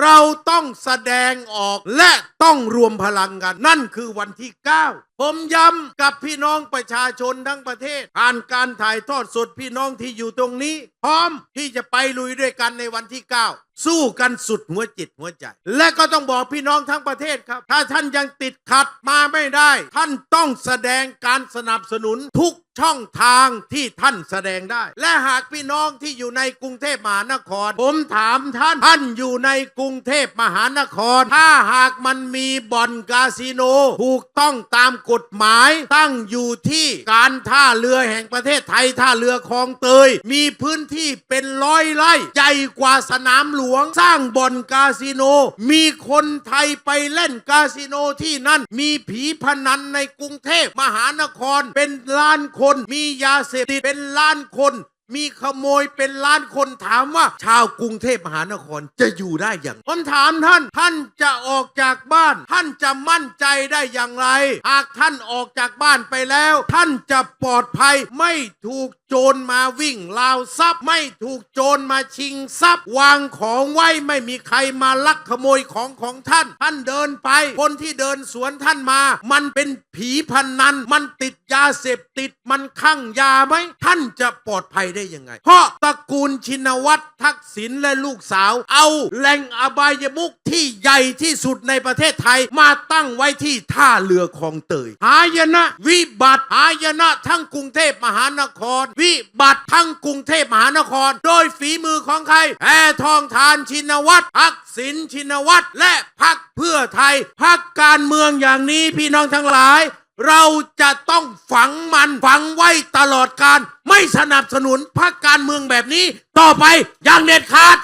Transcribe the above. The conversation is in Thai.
เราต้องแสดงออกและต้องรวมพลังกัน นั่นคือวันที่ 9 ผมย้ำกับพี่น้องประชาชนทั้งประเทศ ผ่านการถ่ายทอดสดพี่น้องที่อยู่ตรงนี้ พร้อมที่จะไปลุยด้วยกันในวันที่ 9 สู้กันสุดหัวจิตหัวใจ และก็ต้องบอกพี่น้องทั้งประเทศครับ ถ้าท่านยังติดขัดมาไม่ได้ ท่านต้องแสดงการสนับสนุนทุกช่องทางที่ท่านแสดงได้ และหากพี่น้องที่อยู่ในกรุงเทพมหานคร ผมถามท่านท่านอยู่ในกรุงเทพมหานคร ถ้าหากมันมีบ่อนคาสิโนถูกต้องตามกฎหมายตั้งอยู่ที่การท่าเรือแห่งประเทศไทยท่าเรือคลองเตย มีพื้นที่เป็นร้อยไร่ใหญ่กว่าสนามหลวงสร้างบ่อนคาสิโน มีคนไทยไปเล่นคาสิโนที่นั่น มีผีพนันในกรุงเทพมหานครเป็นล้านคน มียาเสพติดเป็นล้านคนมีขโมยเป็นล้านคนถามว่า ชาวกรุงเทพมหานครจะอยู่ได้อย่าง ผมถามท่าน ท่านจะออกจากบ้าน ท่านจะมั่นใจได้อย่างไร หากท่านออกจากบ้านไปแล้ว ท่านจะปลอดภัยไม่ถูกโจรมาวิ่งราวทรัพย์ ไม่ถูกโจรมาชิงทรัพย์ วางของไว้ไม่มีใครมาลักขโมยของของท่าน ท่านเดินไป คนที่เดินสวนท่านมา มันเป็นผีพันนัน มันติดยาเสพติดมันคั่งยาไหมท่านจะปลอดภัยได้ยังไง เพราะตระกูลชินวัตรทักษิณและลูกสาว เอาแหล่งอบายมุกที่ใหญ่ที่สุดในประเทศไทยมาตั้งไว้ที่ท่าเรือคลองเตยหายนะ วิบัติหายนะทั้งกรุงเทพมหานครวิบัติทั้งกรุงเทพมหานคร โดยฝีมือของใครแพทองทานชินวัตรพักศิลชินวัตรและพักเพื่อไทยพักการเมืองอย่างนี้พี่น้องทั้งหลาย เราจะต้องฝังมันฝังไว้ตลอดการ ไม่สนับสนุนพักการเมืองแบบนี้ ต่อไปอย่างเด็ดขาด